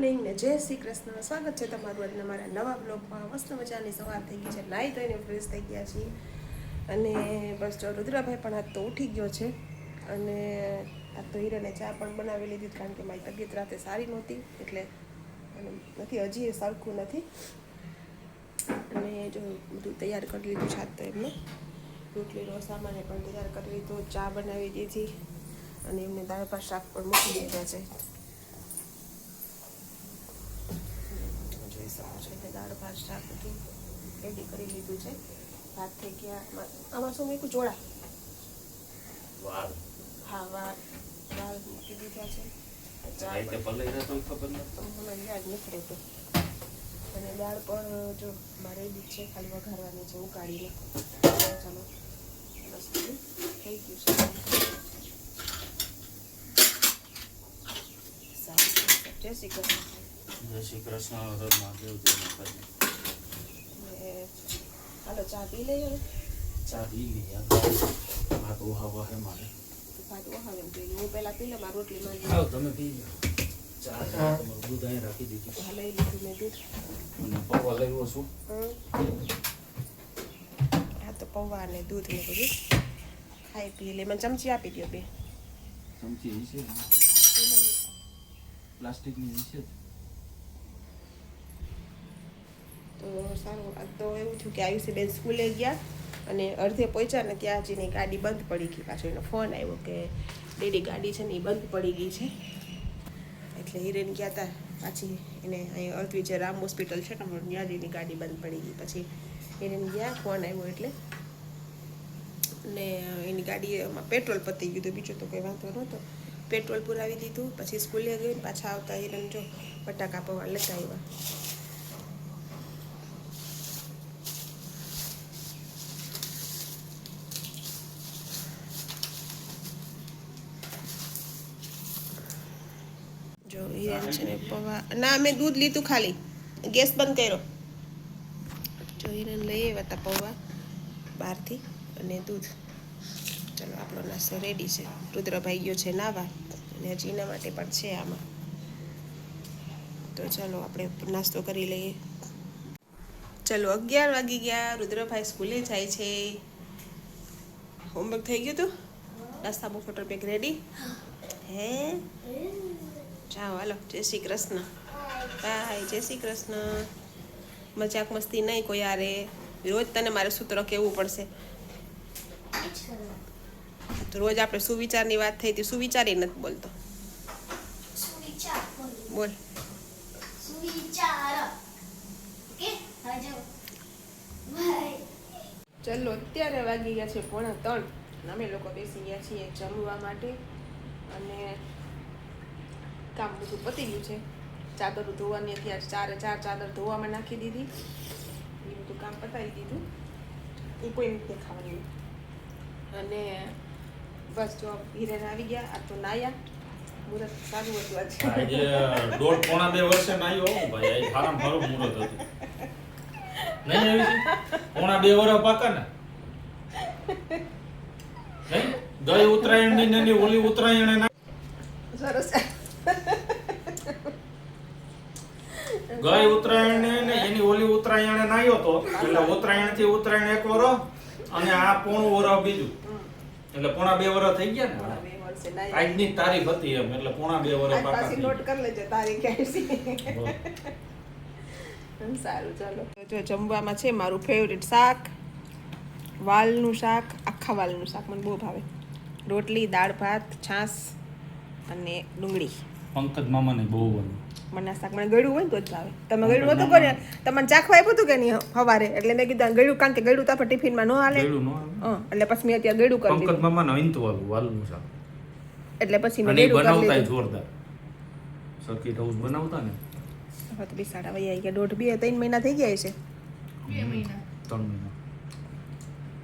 Morning ને જય શ્રી કૃષ્ણ. સ્વાગત છે તમારું આજના મારા નવા બ્લોગમાં. મસ્ત મજાની સવાર થઈ ગઈ છે. નાહી ધોઈને ફ્રેશ થઈ ગયા છીએ. અને બસ જો રુદ્રભાઈ પણ આજ તો ઉઠી ગયો છે. અને આજ તો હીરાને ચા પણ બનાવી લીધી કારણ કે મારી તબિયત રાતે સારી નહોતી, એટલે નથી, હજી એ સરખું નથી. અને જો બધું તૈયાર કરી લીધું છે તો એમને. રોટલીનો સામાન પણ તૈયાર કરી લીધો, ચા બનાવી દીધી. અને એમને દાળ ભાત શાક પણ મૂકી દીધા છે. જોઈ છે. એટલે દાળ ભાત શાક બધું રેડી કરી લીધું છે. ભાત થઈ ગયા. આમાં- શું મૂક્યું? જોડા. વાળ. હા વાળ. વાળ મૂકી દીધા છે. અને દાળ પણ જો મારે બી છે ખાલી વઘારવાની છે ઉકાળીને ચાલો. બસ થઈ ગયું છે. સારું. જય શ્રી કૃષ્ણ. જય શ્રી કૃષ્ણ હર મહાદેવ જય માતાજી. હાલો ચા પી લઈએ હવે? ચા પી લઈ યાર ભાત ઓહાવા હે મારે. તો ભાત વહાવે એમ જોઈએ. હું પહેલાં પી લઉં મારી રોટલી માં આવો તમે પી લો. ચા તમારું દૂધ અહીં રાખી દીધું હા લઈ લીધું મેં દૂધ. અને પૌવા છું. હા તો પૌવા ને દૂધ ને બધું ખાઈ પી લે મને ચમચી આપી દો બે. ચમચી પ્લાસ્ટિકની હશે જ. તો સારું. તો એવું થયું કે આયુષીબેન સ્કૂલે ગયા અને અડધે પહોંચ્યા ને ત્યાં જઈને ગાડી બંધ પડી ગઈ. પાછો એનો ફોન આવ્યો કે ડેડી ગાડી છે ને એ બંધ પડી ગઈ છે. એટલે હિરેન ગયા હતા પાછી એને અહીં જે રામ હોસ્પિટલ છે ને ત્યાં જઈને ગાડી બંધ પડી ગઈ. પછી હિરેન ગયા, ફોન આવ્યો એટલે ને એની ગાડીમાં પેટ્રોલ પતી ગયું હતું. બીજું તો કોઈ વાંધો નહોતો. પેટ્રોલ પુરાવી દીધું. પછી સ્કૂલે ગઈ પાછા આવતા હિરેન જો બટાકા પવા લેતા આવ્યા જો હિરેન છે ને પૌવા ના મેં દૂધ લીધું ખાલી. ગેસ બંધ કર્યો. જોઈને લઈ આવ્યા હતા પૌવા બહારથી અને દૂધ. ચલો આપણો નાસ્તો રેડી છે. રુદ્રભાઈ ગયો છે નાવા અને હજી એના માટે પણ છે આમાં. તો ચલો આપણે નાસ્તો કરી લઈએ. ચલો અગિયાર વાગી ગયા. રુદ્રભાઈ સ્કૂલે જાય છે. હોમવર્ક થઈ ગયું તું? નાસ્તા ફોટો પેક રેડી હે? જાઓ, હાલો. જય શ્રી કૃષ્ણ. બાય, જય શ્રી કૃષ્ણ. મજાક મસ્તી નહીં કોઈ યારે. રોજ તને મારે સૂત્ર કહેવું પડશે? રોજ આપણે સુવિચારની વાત થઈ હતી. સુવિચારી નથી બોલતો. બોલ. ચલો, અત્યારે વાગી ગયા છે પોણા ત્રણ. અમે લોકો બેસી ગયા છીએ જમવા માટે. અને કામ બધું પતી ગયું છે. ચાદર ધોવાની હતી આજ ચારે ચાર ચાદર ધોવામાં નાખી દીધી. એ બધું કામ પતાવી દીધું. એ કોઈ નથી દેખાવાનું અને બસ જો હિરેન આવી ગયા આ તો નાયા. મુહૂર્ત સારું હતું આજે. આજે દોઢ પોણા બે વર્ષે નાયો ભાઈ. આ ખારામ ખારું મુહૂર્ત હતું. નહીં આવી છે પોણા બે વર્ષ પાકા ને? નહીં? ગઈ ઉત્તરાયણની ને ઓલી ઉત્તરાયણ ના સરસ. ગઈ ઉત્તરાયણ ને એની ઓલી ઉત્તરાયણે નાયો તો એટલે ઉત્તરાયણથી ઉત્તરાયણ એક વરો અને આ પોણું વરસ બીજું. એટલે પોણા બે વરસ થઈ ગયા ને? આજની તારીખ હતી એમ એટલે પોણા બે વરસ પાકા પાછી નોટ કરી લેજો તારીખ સારું ચાલો. જો જમવામાં છે મારું ફેવરેટ શાક વાલનું શાક આખા વાલનું શાક મને બહુ ભાવે. રોટલી દાળ ભાત છાશ અને ડુંગળી. પંકજ મામાને બહુ ગમે. મને શાક મને ગળ્યું હોય ને તો જ ભાવે તમે ગળ્યું નહોતું કોને તમને ચાખવા આપ્યું હતું કે નહીં સવારે એટલે મેં કીધું ગળ્યું કારણ કે ગળ્યું તો આપણે ટિફિનમાં ન હાલે. ન આવે. એટલે પછી મેં અત્યારે ગળ્યું કરી પંકજ મામાને અહિંત વાલું વાલું શાક. એટલે પછી મેં ગળ્યું કરી બનાવતા જોરદાર. સર્કિટ હાઉસ બનાવતા ને? હવે તો બિસાડા વહી આવી ગયા. દોઢ બે ત્રણ મહિના થઈ ગયા છે બે મહિના. ત્રણ મહિના.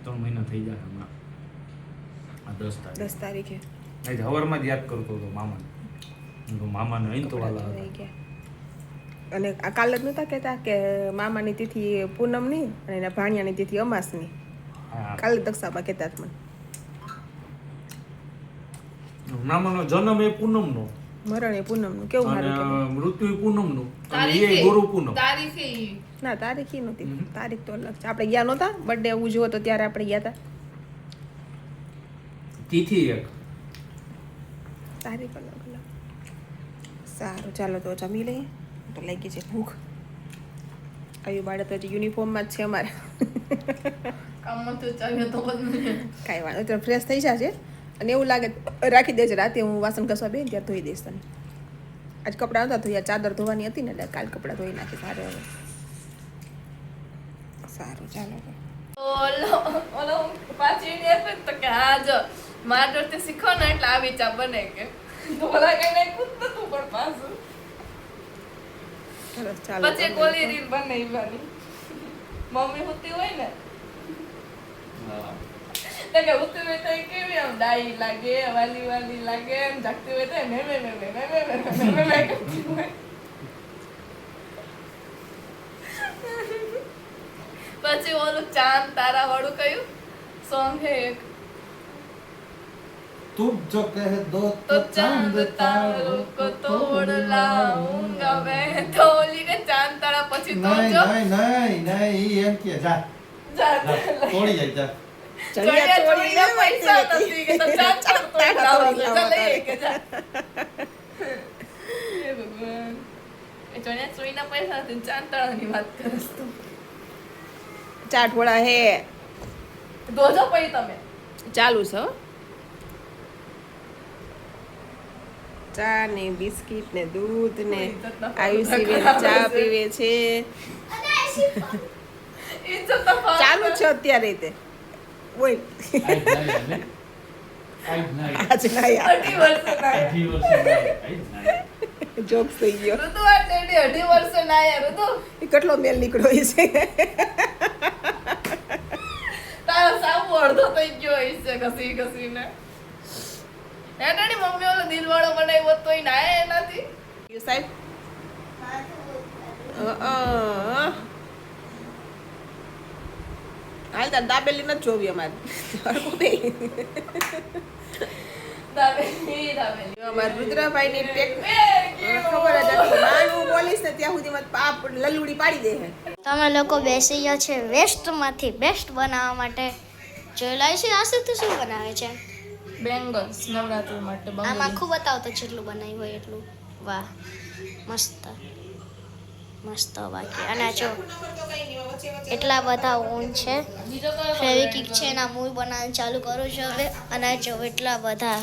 ત્રણ મહિના થઈ જાય હમણાં. આ દસ તારીખ. દસ તારીખે. આજે હવારમાં જ યાદ કરતો હતો મામાને. હું એમ તો વાલા. અને આ કાલ જ નહોતા કહેતા કે મામાની તિથિ પૂનમની અને એના ભાણિયાની તિથિ અમાસની. કાલે દક્ષાબા કહેતા મને. મામાનો જન્મ એ પૂનમનો. મરણ એ પૂનમનું. કેવું કહેવાય. મૃત્યુ પૂનમનું. અને એ ગુરુ પૂનમ. તારીખ. ના તારીખ ઈ નહોતી તારીખ તો અલગ છે. આપણે ગયા નહોતા? બર્થડે ઉજવો તો ત્યારે આપણે ગયા હતા તિથિ એક. તારીખ અલગ. સારું ચાલો તો જમી લઈએ. તો લાગી છે ભૂખ. આવ્યું બાળક હજી યુનિફોર્મમાં જ છે અમારે. કાંઈ વાંધો તો ફ્રેશ થઈ જશે અને એવું લાગે રાખી દેજે રાતે હું વાસણ ઘસવા બે ત્યાં ધોઈ દઈશ તને. આજ કપડાં નહોતા ધોયા ચાદર ધોવાની હતી ને એટલે કાલ કપડાં ધોઈ નાખી સારું હવે. સારું ચાલો. ઓલો ઓલો પાછી તો કે હા જો મારા શીખો ને એટલે આવી ચા બને કે કઈ નાખ્યું જ નતું પણ પાછું સરસ ચાલો પછી રીલ મમ્મી હોતી હોય ને? તો હોતી હોય તો કેવી આમ ડાઈ લાગે વાલી વાલી લાગે એમ જાગતી હોય તો મે મે મે મે મે મે મે મે મે મે કરતી હોય. પછી ઓલું ચાંદ તારા વાળું કયું? સોંગ હે એક. तुम जो कह दो तो चांद तारों को तोड़ लाऊंगा मैं तो ઓલીને ચાંદ તારા પછી તો જો. નહીં નહીં નહીં એમ કે જા. જા તોડી જાય જા. ચડિયા તોડીને પૈસા નથી કે તો ચાંદ તોડી લાવવા ચાલે કે જા એ ભગવાન. એ ચણિયા ચોળીના વાત કરસ તો. ચાટવડા હે. દોજો પૈ તમે. ચાલુ છે ચા ને બિસ્કિટ ને દૂધ ને આયુષી બેન ચા પીવે છે. ચાલુ છે અત્યારે તે. બોલ. જોક કેટલો મેલ નીકળ્યો છે. તારો સાવ અડધો થઈ ગયો છે ઘસી ઘસીને. હે ટેડી મમ્મી ઓલો દિલવાળો બનાવ્યો તો એ ના એનાથી. યુ સાહેબ અ, અ. હાલ તાર દાબેલી નથી જોવી અમારે. રુદ્રભાઈ ની? ખબર જ હતી. બોલીશ ને ત્યાં સુધી પાપ લલુડી પાડી દે તમે લોકો બેસી ગયા છે વેસ્ટમાંથી બેસ્ટ બનાવવા માટે. જોયેલા છે આ તો શું બનાવે છે? બેંગલ્સ નવરાત્રી માટે આમ આખું બતાવો તો જેટલું બનાવ્યું હોય એટલું. વાહ મસ્ત. મસ્ત બાકી અને જો એટલા બધા ઊન છે. ફેવિકિક છે એના મૂળ બનાવવાનું ચાલુ કરું છું હવે. અને જો એટલા બધા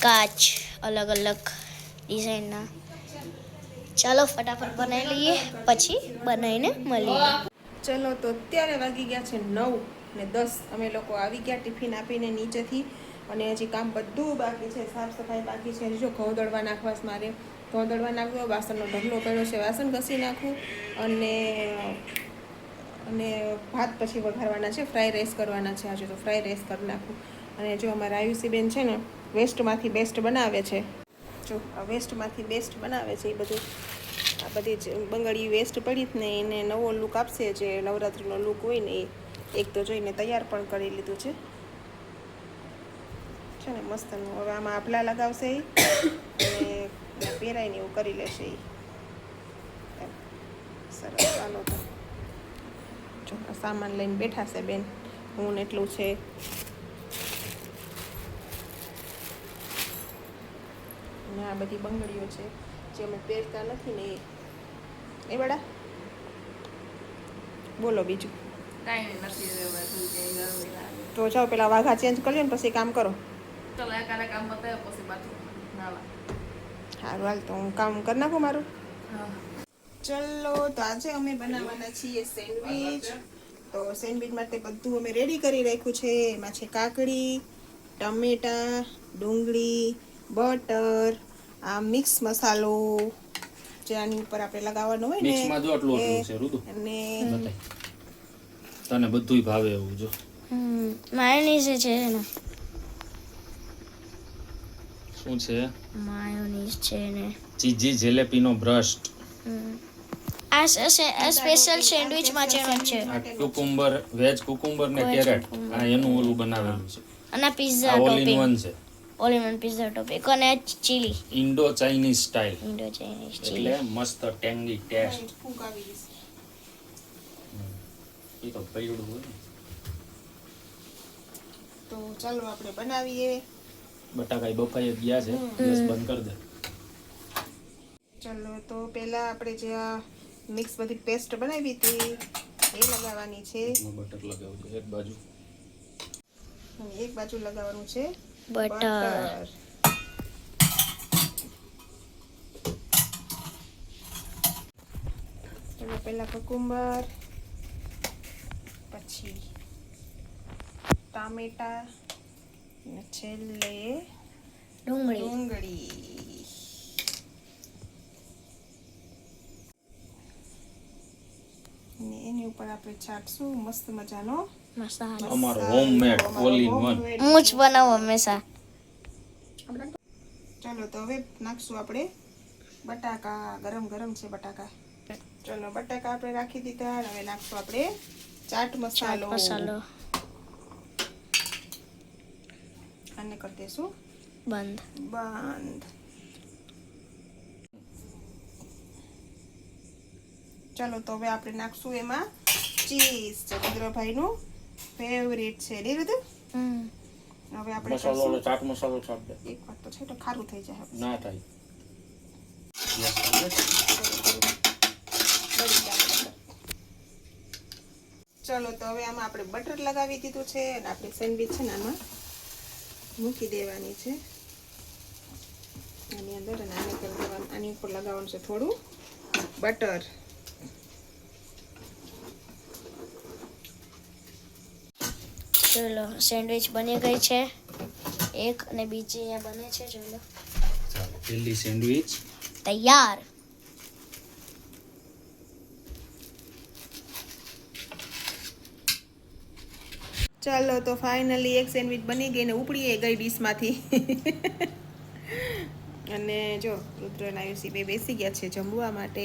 કાચ અલગ અલગ ડિઝાઇનના. ચાલો ફટાફટ બનાવી લઈએ. પછી બનાવીને મળીએ. ચલો તો અત્યારે વાગી ગયા છે નવ. ને દસ અમે લોકો આવી ગયા ટિફિન આપીને નીચેથી. અને હજી કામ બધું બાકી છે, સાફ સફાઈ બાકી છે. જો ઘઉં દળવા નાખવા મારે. ઘઉં દળવા નાખ્યો વાસણનો ઢગલો પડ્યો છે, વાસણ ઘસી નાખું અને અને ભાત પછી વઘારવાના છે, ફ્રાય રાઈસ કરવાના છે આજે તો ફ્રાય રાઈસ કરી નાખું. અને જો અમારા આયુષીબેન છે ને, વેસ્ટમાંથી બેસ્ટ બનાવે છે. જો આ વેસ્ટમાંથી બેસ્ટ બનાવે છે એ બધું. આ બધી જ બંગડી વેસ્ટ પડી ને એને નવો લુક આપશે જે નવરાત્રિનો લુક હોય ને એ. એક તો જોઈને તૈયાર પણ કરી લીધું છે. છે ને, મસ્તનું. હવે આમાં આપલા લગાવશે એ અને પહેરાઈને એવું કરી લેશે એ. સરસ, ચાલો તો. જો સામાન લઈને બેઠા છે બેન. હું ને એટલું છે. અને આ બધી બંગડીઓ છે, જે અમે પહેરતા નથી ને એ બડા બોલો બીજું. કાંઈ નથી રહેવાતું ક્યાંય ગરમી લાગે તો જાઓ પેલા વાઘા ચેન્જ કરી લો ને પછી કામ કરો. ચલો આને કામ પતાવ્યો પછી પાછું નાવા સારું હાલ તો હું કામ કરી નાખું મારું. ચલો તો આજે અમે બનાવવાના છીએ સેન્ડવિચ. તો સેન્ડવિચ માટે બધું અમે રેડી કરી રાખ્યું છે. એમાં છે કાકડી ટમેટા ડુંગળી બટર આ મિક્સ મસાલો જે આની ઉપર આપણે લગાવવાનો હોય ને. મિક્સમાં જો આટલું એ આટલું છે ઋતુ અને તને બધુંય ભાવે એવું જો. માયોનીઝ છે ને શું છે? માયોનીઝ છે ને ચીજી જલેબીનો બ્રસ્ટ. આ સ્પેશિયલ છે આ કુકુંબર વેજ કુકુંબર ને કેરેટ આ એનું ઓલું બનાવેલું છે. અને પિઝા ઓલ ઇન વન છે. ઓલ ઇન વન પિઝા અને chilli Indo Chinese style Indo Chinese એટલે મસ્ત ટેંગી ટેસ્ટ. એ તો પૈડું હોય તો ચાલો આપણે બનાવીએ. બટાકા બફાઈ ગયા છે. ગેસ બંધ કરી દે. ચાલો તો પહેલા આપણે જે આ મિક્સ બધી પેસ્ટ બનાવી હતી એ લગાવવાની છે. બટર લગાવું છે. એક બાજુ. એક બાજુ લગાવવાનું છે. બટર. ચલો પહેલા કુકુંબર. ટામેટા અને છેલ્લે ડુંગળી. ડુંગળી. અને એની ઉપર આપણે છાંટશું. મસ્ત મજાનો મસાલો. અમારો હોમમેડ ઓલ ઇન વન હું જ બનાવું હંમેશા. ચાલો તો હવે નાખશું આપણે બટાકા. ગરમ ગરમ છે બટાકા. ચલો બટાકા આપણે રાખી દીધા. હવે નાખશું આપણે ચાટ ચાટ મસાલો. મસાલો. આને કરી દઈશું બંધ. બંધ. ચાલો તો હવે આપણે નાખશું એમાં ચીઝ. ચંદ્રભાઈનું ફેવરેટ છે. નહીં બધું હવે આપણે મસાલો ચાટ મસાલો છાપ દે. એક વાત તો છે તો ખારું થઈ જાય. ના થાય. ચલો તો હવે આમાં આપણે બટર લગાવી દીધું છે અને આપણે સેન્ડવિચ છે ને આમાં મૂકી દેવાની છે. આની અંદર અને આની ઉપર દેવાનું આની ઉપર લગાવવાનું છે થોડું બટર. ચલો સેન્ડવિચ બની ગઈ છે. એક અને બીજી અહીંયા બને છે ચલો ચાલો પેલી સેન્ડવિચ. તૈયાર. ચાલો તો ફાઇનલી એક સેન્ડવિચ બની ગઈ ને ઉપડી ગઈ ડીશમાંથી. અને જો રુદ્ર અને આયુષી બે બેસી ગયા છે જમવા માટે.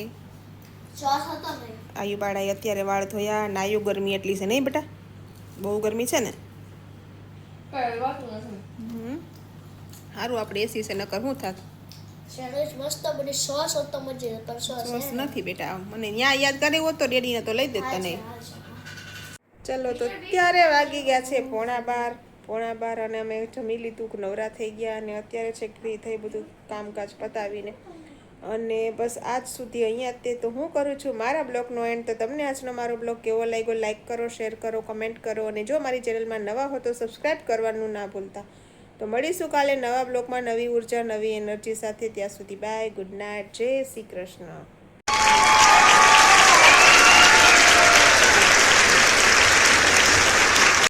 આયુ હતો ને. અત્યારે વાળ ધોયા અને આયુ ગરમી એટલી છે નહીં બેટા? બહુ ગરમી છે ને. સારું આપણે એસી છે નકર શું થાત? સોસ હતો મજા પર નથી બેટા મને ન્યા યાદ કરે હોત તો ડેડીને તો લઈ દેતા તને. ચલો તો ત્યારે વાગી ગયા છે પોણા બાર. પોણા બાર અને અમે જમી લીધું, નવરા થઈ ગયા અને અત્યારે છે ફ્રી થઈ બધું કામકાજ પતાવીને. અને બસ આજ સુધી અહીંયા તે. તો હું કરું છું મારા બ્લોગનો એન્ડ. તો તમને આજનો મારો બ્લોગ કેવો લાગ્યો? લાઈક કરો, શેર કરો, કમેન્ટ કરો. અને જો મારી ચેનલમાં નવા હો તો સબસ્ક્રાઈબ કરવાનું ના ભૂલતા. તો મળીશું કાલે નવા બ્લોગમાં નવી ઊર્જા, નવી એનર્જી સાથે. ત્યાં સુધી બાય, ગુડ નાઇટ, જય શ્રી કૃષ્ણ.